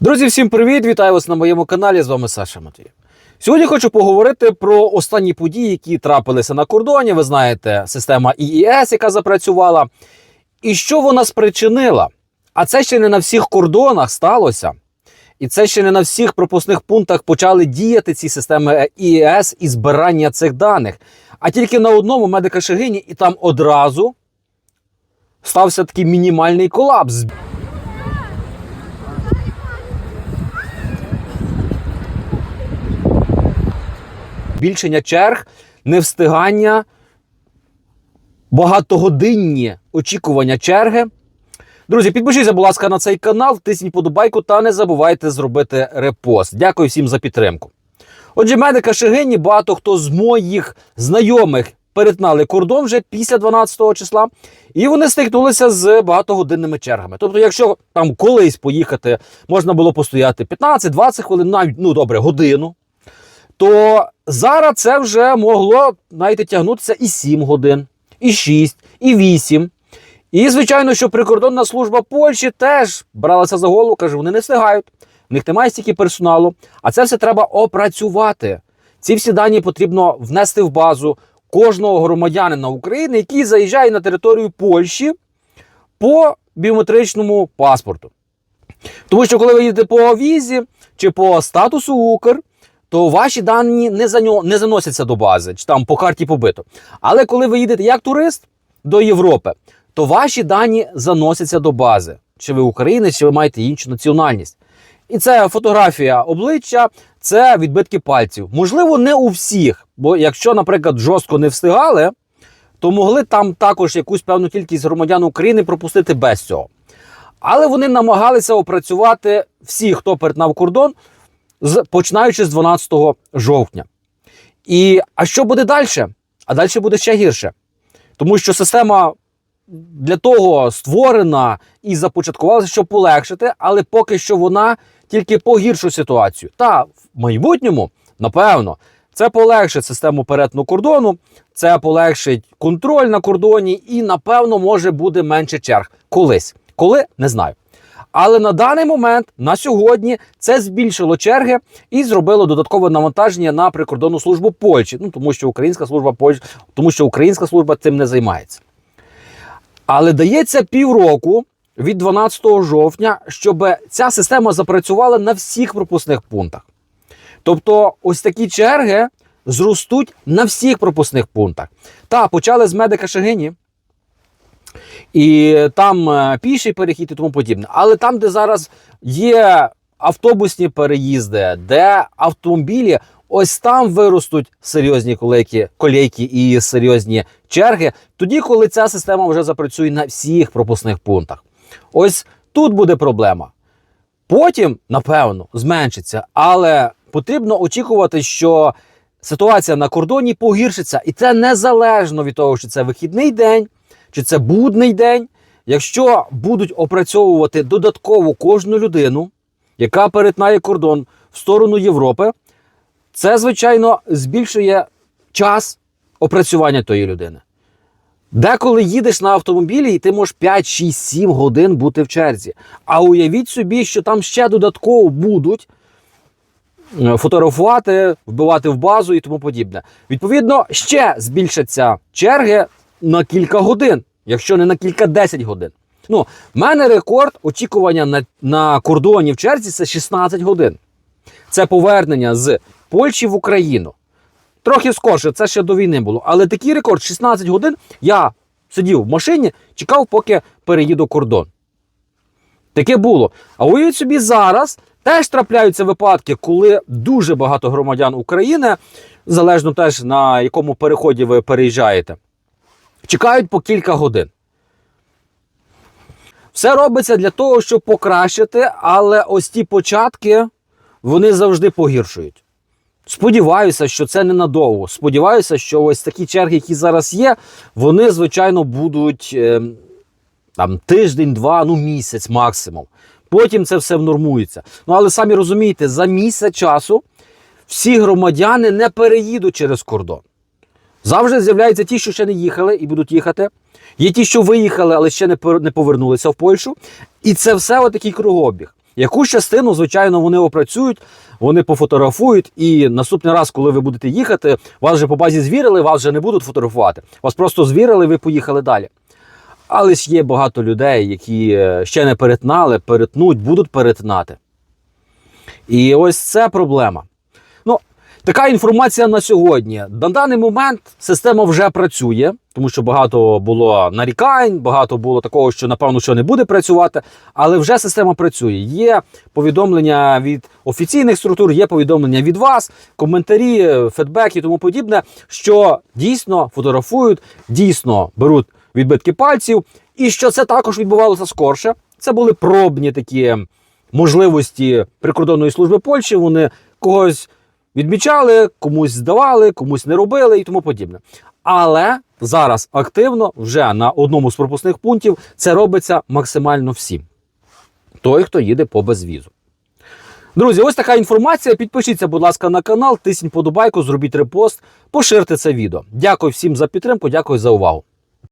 Друзі, всім привіт! Вітаю вас на моєму каналі. З вами Саша Матвій. Сьогодні хочу поговорити про останні події, які трапилися на кордоні. Ви знаєте, система ІІС, яка запрацювала, і що вона спричинила. А це ще не на всіх кордонах сталося. І це ще не на всіх пропускних пунктах почали діяти ці системи ІІС і збирання цих даних. А тільки на одному медика Шегині, і там одразу стався такий мінімальний колапс. Збільшення черг, невстигання, багатогодинні очікування черги. Друзі, підпишіться, будь ласка, на цей канал, тисніть подобайку та не забувайте зробити репост. Дякую всім за підтримку. Отже, медика Шегині багато хто з моїх знайомих перетнали кордон вже після 12 числа, і вони стикнулися з багатогодинними чергами. Тобто, якщо там колись поїхати, можна було постояти 15-20 хвилин, навіть ну добре, годину то зараз це вже могло знаєте, тягнутися і 7 годин, і 6, і 8. І, звичайно, що прикордонна служба Польщі теж бралася за голову, каже, вони не встигають, в них немає стільки персоналу, а це все треба опрацювати. Ці всі дані потрібно внести в базу кожного громадянина України, який заїжджає на територію Польщі по біометричному паспорту. Тому що, коли ви їдете по візі чи по статусу Укр, то ваші дані не за нього не заносяться до бази, чи там по карті побито. Але коли ви їдете як турист до Європи, то ваші дані заносяться до бази. Чи ви українець, чи ви маєте іншу національність. І це фотографія обличчя, це відбитки пальців. Можливо, не у всіх, бо якщо, наприклад, жорстко не встигали, то могли там також якусь певну кількість громадян України пропустити без цього. Але вони намагалися опрацювати всі, хто перетнав кордон, з, починаючи з 12 жовтня. І а що буде далі? А далі буде ще гірше. Тому що система для того створена і започаткувалася, щоб полегшити, але поки що вона тільки погіршує ситуацію. Та в майбутньому, напевно, це полегшить систему перетину кордону, це полегшить контроль на кордоні, і, напевно, може буде менше черг. Колись. Коли не знаю. Але на даний момент, на сьогодні, це збільшило черги і зробило додаткове навантаження на прикордонну службу Польщі. Ну тому що українська служба Польщі, тому що українська служба цим не займається. Але дається півроку від 12 жовтня, щоб ця система запрацювала на всіх пропускних пунктах. Тобто, ось такі черги зростуть на всіх пропускних пунктах. Та почали з медика Шегині. І там е, піший перехід і тому подібне. Але там, де зараз є автобусні переїзди, де автомобілі, ось там виростуть серйозні колейки, колейки і серйозні черги, тоді, коли ця система вже запрацює на всіх пропускних пунктах. Ось тут буде проблема. Потім, напевно, зменшиться, але потрібно очікувати, що ситуація на кордоні погіршиться, і це незалежно від того, що це вихідний день чи це будний день, якщо будуть опрацьовувати додатково кожну людину, яка перетинає кордон в сторону Європи, це, звичайно, збільшує час опрацювання тої людини. Деколи їдеш на автомобілі, і ти можеш 5, 6, 7 годин бути в черзі. А уявіть собі, що там ще додатково будуть е, фотографувати, вбивати в базу і тому подібне. Відповідно, ще збільшаться черги на кілька годин, якщо не на кілька десять годин. Ну, в мене рекорд очікування на, на кордоні в черзі це 16 годин. Це повернення з Польщі в Україну. Трохи скорше, це ще до війни було. Але такий рекорд 16 годин я сидів в машині, чекав, поки переїду кордон. Таке було. А уявіть собі, зараз теж трапляються випадки, коли дуже багато громадян України, залежно теж на якому переході ви переїжджаєте, чекають по кілька годин. Все робиться для того, щоб покращити, але ось ті початки вони завжди погіршують. Сподіваюся, що це ненадовго. Сподіваюся, що ось такі черги, які зараз є, вони, звичайно, будуть е, там тиждень, два, ну місяць максимум. Потім це все внормується. Ну, але самі розумієте, за місяць часу всі громадяни не переїдуть через кордон. Завжди з'являються ті, що ще не їхали і будуть їхати. Є ті, що виїхали, але ще не повернулися в Польщу. І це все отакий кругообіг. Якусь частину, звичайно, вони опрацюють, вони пофотографують, і наступний раз, коли ви будете їхати, вас вже по базі звірили, вас вже не будуть фотографувати. Вас просто звірили, ви поїхали далі. Але ж є багато людей, які е, ще не перетнали, перетнуть, будуть перетинати. І ось це проблема. Така інформація на сьогодні. На даний момент система вже працює, тому що багато було нарікань, багато було такого, що напевно що не буде працювати. Але вже система працює. Є повідомлення від офіційних структур, є повідомлення від вас, коментарі, фідбек і тому подібне, що дійсно фотографують, дійсно беруть відбитки пальців, і що це також відбувалося скорше. Це були пробні такі можливості прикордонної служби Польщі. Вони когось відмічали, комусь здавали, комусь не робили і тому подібне. Але зараз активно вже на одному з пропускних пунктів це робиться максимально всім. Той, хто їде по безвізу. Друзі, ось така інформація. Підпишіться, будь ласка, на канал, тисніть подобайку, зробіть репост, поширте це відео. Дякую всім за підтримку, дякую за увагу.